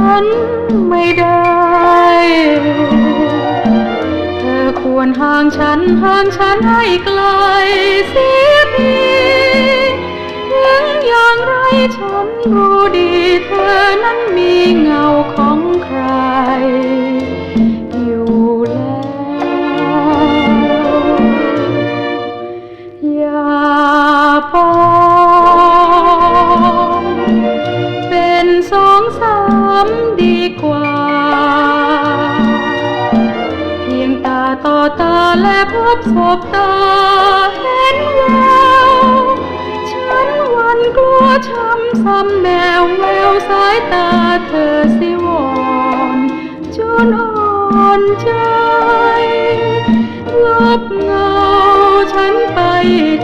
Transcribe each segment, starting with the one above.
ฉันไม่ได้ เธอควรห่างฉันห่างฉันให้ไกลเสียทีถึงอย่างไรฉันรู้ดี เธอนั้นมีเงาขอ องสามดีกว่า เพียงตาต่อตาและพบศบตาเห็นแววฉันหวันกลัวช้ำซ้ำแนวแววสายตาเธอสิวอนจนอ่อนใจลบเงาฉันไป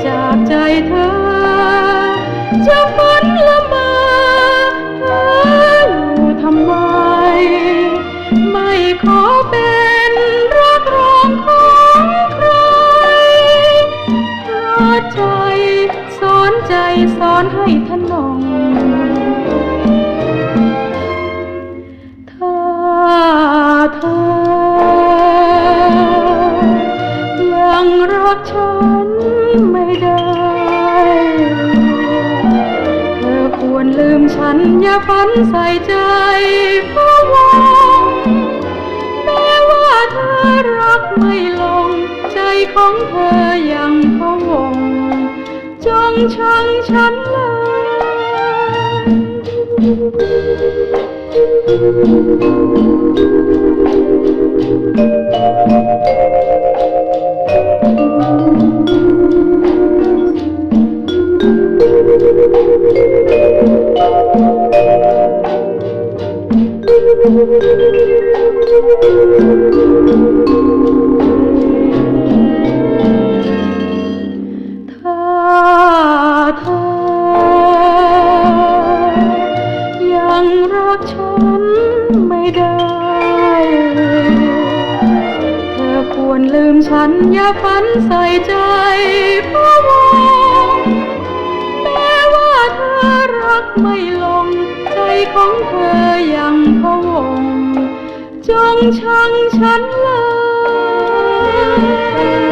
จากใจเธอจะฝันละ ใจสอนให้ทนงถ้าเธอยังรักฉันไม่ได้ เธอควรลืมฉันอย่าฝันใส่ใจเพราะวังแม้ว่าเธอรักไม่ลง ใจของเธอยังพะวง จงชังฉัน ได้เธอควรลืมฉันอย่าฝันใส่ใจพระวงแม้ว่าเธอรักไม่ลง ใจของเธอยังพะวง จงชังฉันเลย